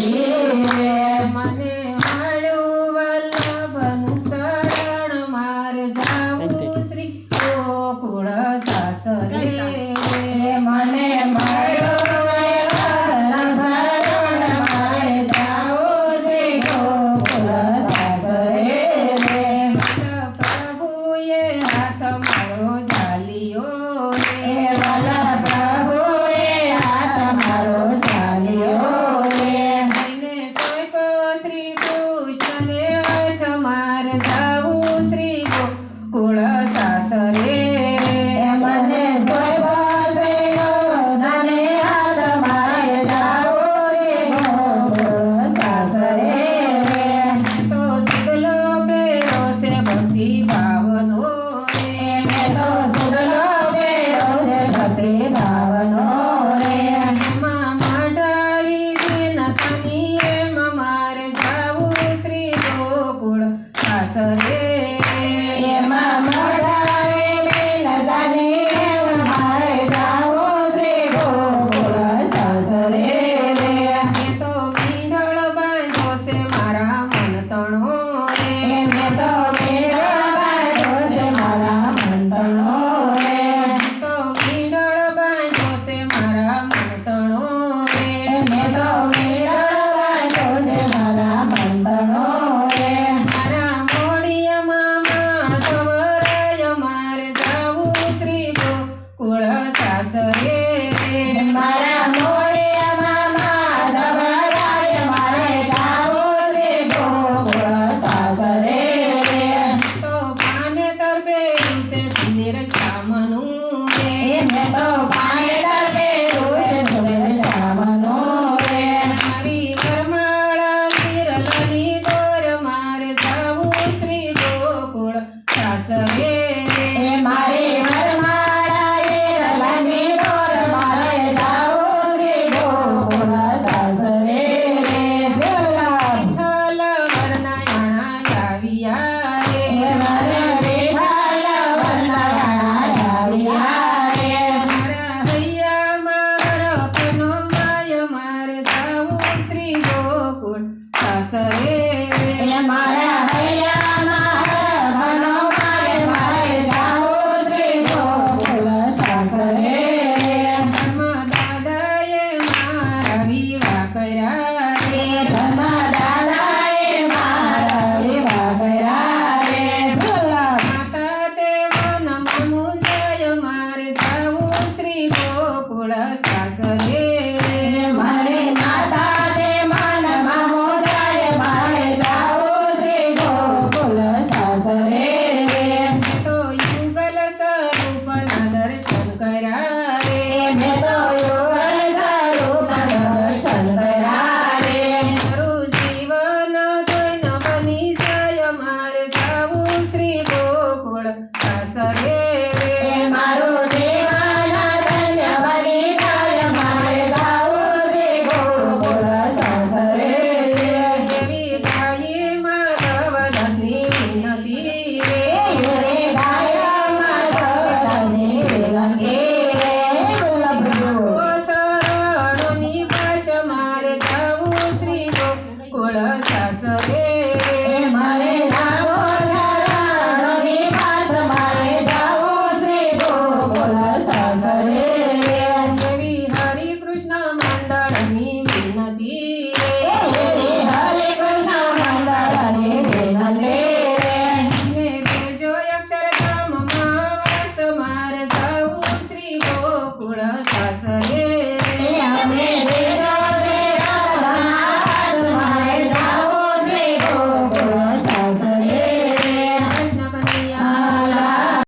Yeah. Cora, Cacareira. સામનું એને તો પાણી તરફે રોજ ધોરણ સામનું રે આવી પરમાળા કિરલની cairá